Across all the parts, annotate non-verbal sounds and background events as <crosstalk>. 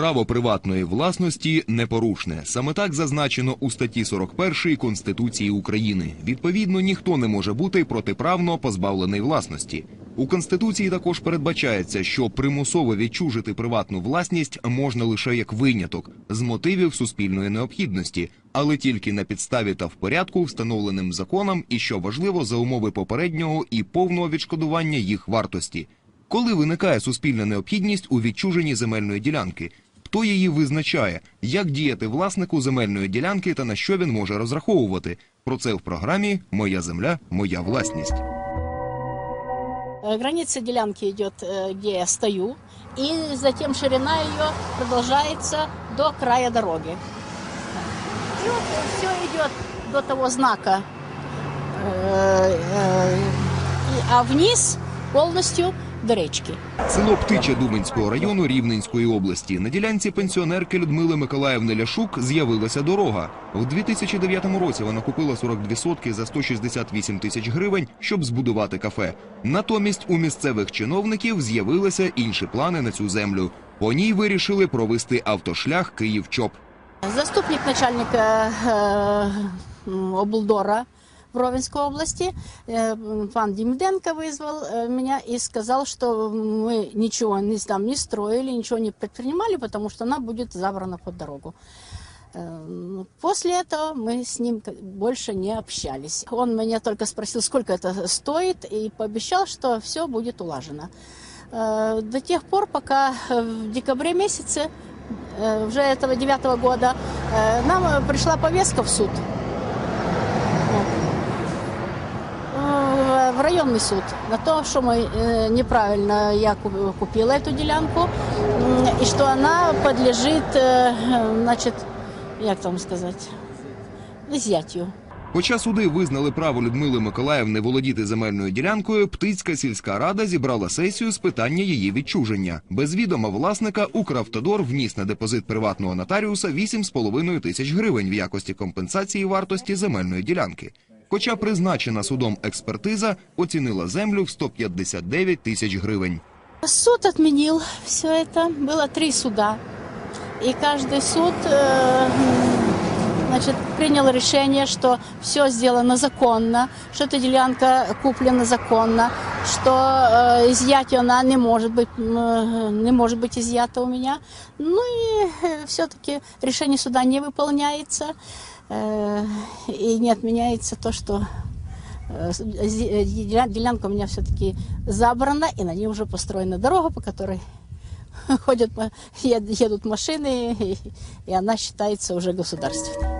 право приватної власності непорушне. Саме так зазначено у статті 41 Конституції України. Відповідно, ніхто не може бути протиправно позбавлений власності. У конституції також передбачається, що примусово відчужити приватну власність можна лише як виняток з мотивів суспільної необхідності, але тільки на підставі та в порядку, встановленим законом, і що важливо за умови попереднього і повного відшкодування їх вартості. Коли виникає суспільна необхідність у відчуженні земельної ділянки, хто її визначає, як діяти власнику земельної ділянки та на що він може розраховувати? Про це в програмі Моя земля, моя власність. Э, Граница делянки идет, э, где я стою, и затем ширина ее продолжается до края дороги. И вот все идет до того знака, э, э, и- а вниз полностью до речки. Село Птиче Думанського району Рівненської області. На ділянці пенсіонерки Людмили Миколаївни Ляшук з'явилася дорога. В 2009 році вона купила 42 сотки за 168 тисяч гривень, щоб збудувати кафе. Натомість у місцевих чиновників з'явилися інші плани на цю землю. По ній вирішили провести автошлях Київ-Чоп. Заступник начальника м, облдора в Ровенской области, э, пан Демиденко вызвал э, меня и сказал, что мы ничего не, там не строили, ничего не предпринимали, потому что она будет забрана под дорогу. Э, После этого мы с ним как- больше не общались. Он меня только спросил, сколько это стоит, и пообещал, что все будет улажено. Э, До тех пор, пока э, в декабре месяце э, уже этого девятого года э, нам э, пришла повестка в суд. Э, В районный суд на то, что мы э, неправильно я ку- купила эту делянку м, и что она подлежит, э, значит, як там сказать, изъятию. Хоча суди визнали право Людмили Миколаївни володіти земельною ділянкою, Птицька сільська рада зібрала сесію з питання її відчуження. Без відома власника Укравтодор вніс на депозит приватного нотаріуса 8,5 тисяч гривень в якості компенсації вартості земельної ділянки. Хоча призначена судом експертиза оцінила землю в 159 тисяч гривень. Суд отменил все это. Было три суда. И каждый суд э, м, значит, принял решение, что все сделано законно, что эта делянка куплена законно, что э, изъятие она не может быть, м, э, не может быть изъята у меня. Ну и все-таки решение суда не выполняется э, И не отменяется то, что Э, э, деля- делянка у меня все-таки забрана, и на ней уже построена дорога, по которой <laughs> ходят, едут машины, и она считается уже государственной.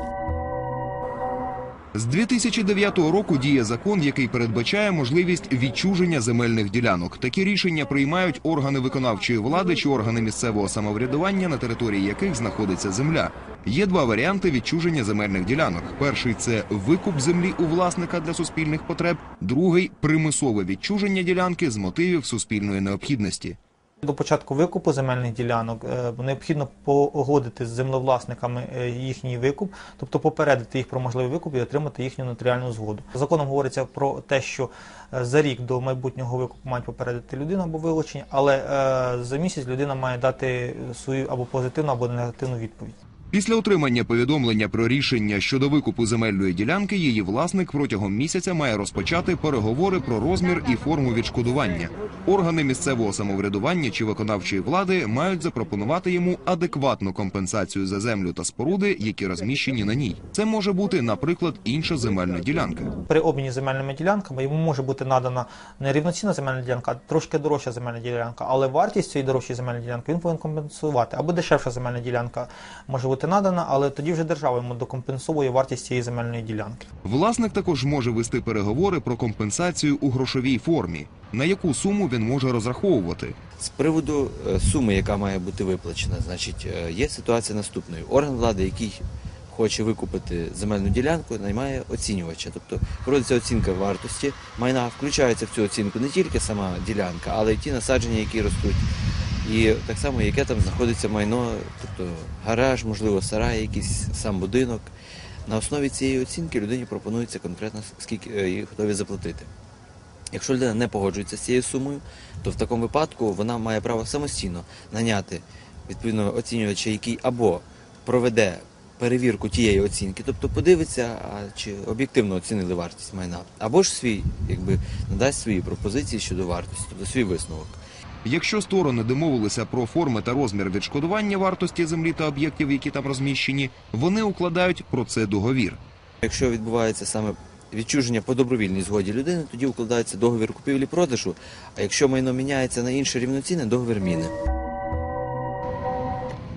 З 2009 року діє закон, який передбачає можливість відчуження земельних ділянок. Такі рішення приймають органи виконавчої влади чи органи місцевого самоврядування, на території яких знаходиться земля. Є два варіанти відчуження земельних ділянок. Перший це викуп землі у власника для суспільних потреб, другий примусове відчуження ділянки з мотивів суспільної необхідності. До початку викупу земельних ділянок е, необхідно погодити з землевласниками е, їхній викуп, тобто попередити їх про можливий викуп і отримати їхню нотаріальну згоду. Законом говориться про те, що е, за рік до майбутнього викупу мають попередити людину або вилучення, але за місяць людина має дати свою або позитивну, або негативну відповідь. Після отримання повідомлення про рішення щодо викупу земельної ділянки, її власник протягом місяця має розпочати переговори про розмір і форму відшкодування. Органи місцевого самоврядування чи виконавчої влади мають запропонувати йому адекватну компенсацію за землю та споруди, які розміщені на ній. Це може бути, наприклад, інша земельна ділянка. При обміні земельними ділянками йому може бути надана не рівноцінна земельна ділянка, а трошки дорожча земельна ділянка, але вартість цієї дорожчої земельної ділянки він повинен компенсувати. Або дешевша земельна ділянка може бути надана, але тоді вже держава йому докомпенсує вартість цієї земельної ділянки. Власник також може вести переговори про компенсацію у грошовій формі, на яку суму він може розраховувати. З приводу е, суми, яка має бути виплачена, значить, е, є ситуація наступною. Орган влади, який хоче викупити земельну ділянку, наймає оцінювача. Тобто проводиться оцінка вартості майна, включається в цю оцінку не тільки сама ділянка, але й ті насадження, які ростуть. І так само, яке там знаходиться майно, тобто гараж, можливо, сарай, якийсь сам будинок. На основі цієї оцінки людині пропонується конкретно скільки е, їй готові заплатити. Якщо людина не погоджується з цією сумою, то в такому випадку вона має право самостійно наняти відповідного оцінювача, який або проведе перевірку тієї оцінки, тобто подивиться, а чи об'єктивно оцінили вартість майна, або ж свій, якби надасть свої пропозиції щодо вартості, тобто свій висновок. Якщо сторони домовилися про форми та розмір відшкодування вартості землі та об'єктів, які там розміщені, вони укладають про це договір. Якщо відбувається саме відчуження по добровільній згоді людини, тоді укладається договір купівлі-продажу. А якщо майно міняється на інше рівноцінне, договір міни.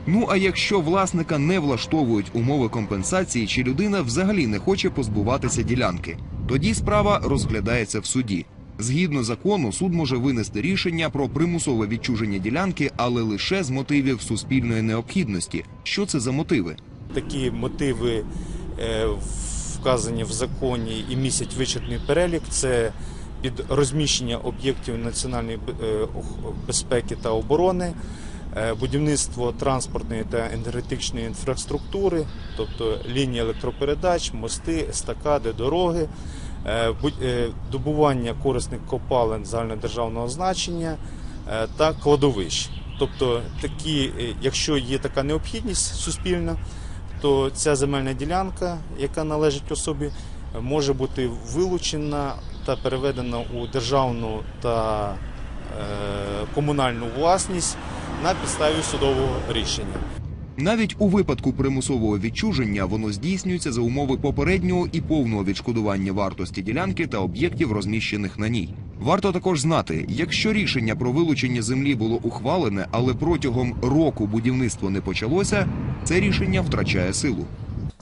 Ну а якщо власника не влаштовують умови компенсації, чи людина взагалі не хоче позбуватися ділянки, тоді справа розглядається в суді. Згідно закону, суд може винести рішення про примусове відчуження ділянки, але лише з мотивів суспільної необхідності. Що це за мотиви? Такі мотиви е, вказані в законі і містять вичерпний перелік. Це під розміщення об'єктів національної е, безпеки та оборони, е, будівництво транспортної та енергетичної інфраструктури, тобто лінії електропередач, мости, естакади, дороги, добування корисних копалин загальнодержавного значення е, та кладовищ. Тобто, такі, е, якщо є така необхідність суспільна, то ця земельна ділянка, яка належить особі, може бути вилучена та переведена у державну та е, комунальну власність на підставі судового рішення. Навіть у випадку примусового відчуження воно здійснюється за умови попереднього і повного відшкодування вартості ділянки та об'єктів, розміщених на ній. Варто також знати, якщо рішення про вилучення землі було ухвалене, але протягом року будівництво не почалося, це рішення втрачає силу.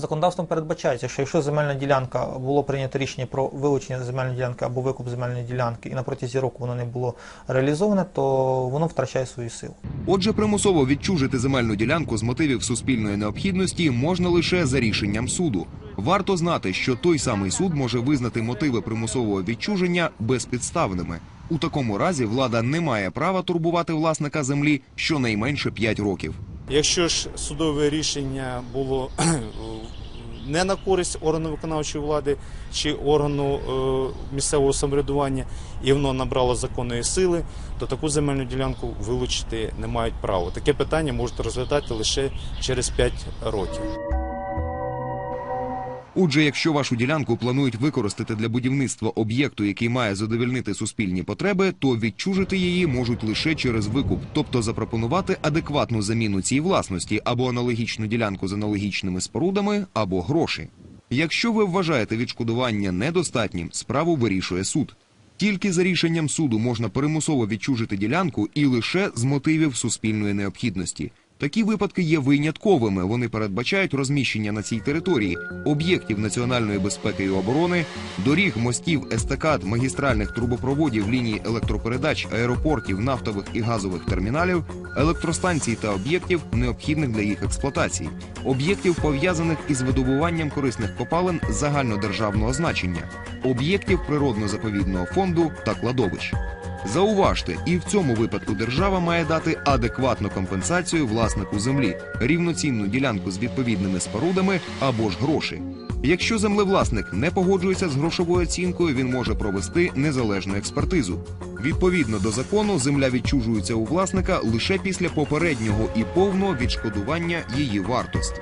Законодавством передбачається, що якщо земельна ділянка було прийнято рішення про вилучення земельної ділянки або викуп земельної ділянки, і на протязі року воно не було реалізоване, то воно втрачає свою силу. Отже, примусово відчужити земельну ділянку з мотивів суспільної необхідності можна лише за рішенням суду. Варто знати, що той самий суд може визнати мотиви примусового відчуження безпідставними. У такому разі влада не має права турбувати власника землі щонайменше 5 років. Якщо ж судове рішення було <clears throat> не на користь органу виконавчої влади чи органу е, місцевого самоврядування, і воно набрало законної сили, то таку земельну ділянку вилучити не мають права. Таке питання можуть розглядати лише через 5 років. Отже, якщо вашу ділянку планують використати для будівництва об'єкту, який має задовольнити суспільні потреби, то відчужити її можуть лише через викуп, тобто запропонувати адекватну заміну цій власності або аналогічну ділянку з аналогічними спорудами, або гроші. Якщо ви вважаєте відшкодування недостатнім, справу вирішує суд. Тільки за рішенням суду можна примусово відчужити ділянку і лише з мотивів суспільної необхідності. Такі випадки є винятковими. Вони передбачають розміщення на цій території об'єктів національної безпеки і оборони, доріг, мостів, естакад, магістральних трубопроводів, ліній електропередач, аеропортів, нафтових і газових терміналів, електростанцій та об'єктів, необхідних для їх експлуатації, об'єктів пов'язаних із видобуванням корисних копалин загальнодержавного значення, об'єктів природно-заповідного фонду та кладовищ. Зауважте, і в цьому випадку держава має дати адекватну компенсацію власнику землі, рівноцінну ділянку з відповідними спорудами або ж гроші. Якщо землевласник не погоджується з грошовою оцінкою, він може провести незалежну експертизу. Відповідно до закону, земля відчужується у власника лише після попереднього і повного відшкодування її вартості.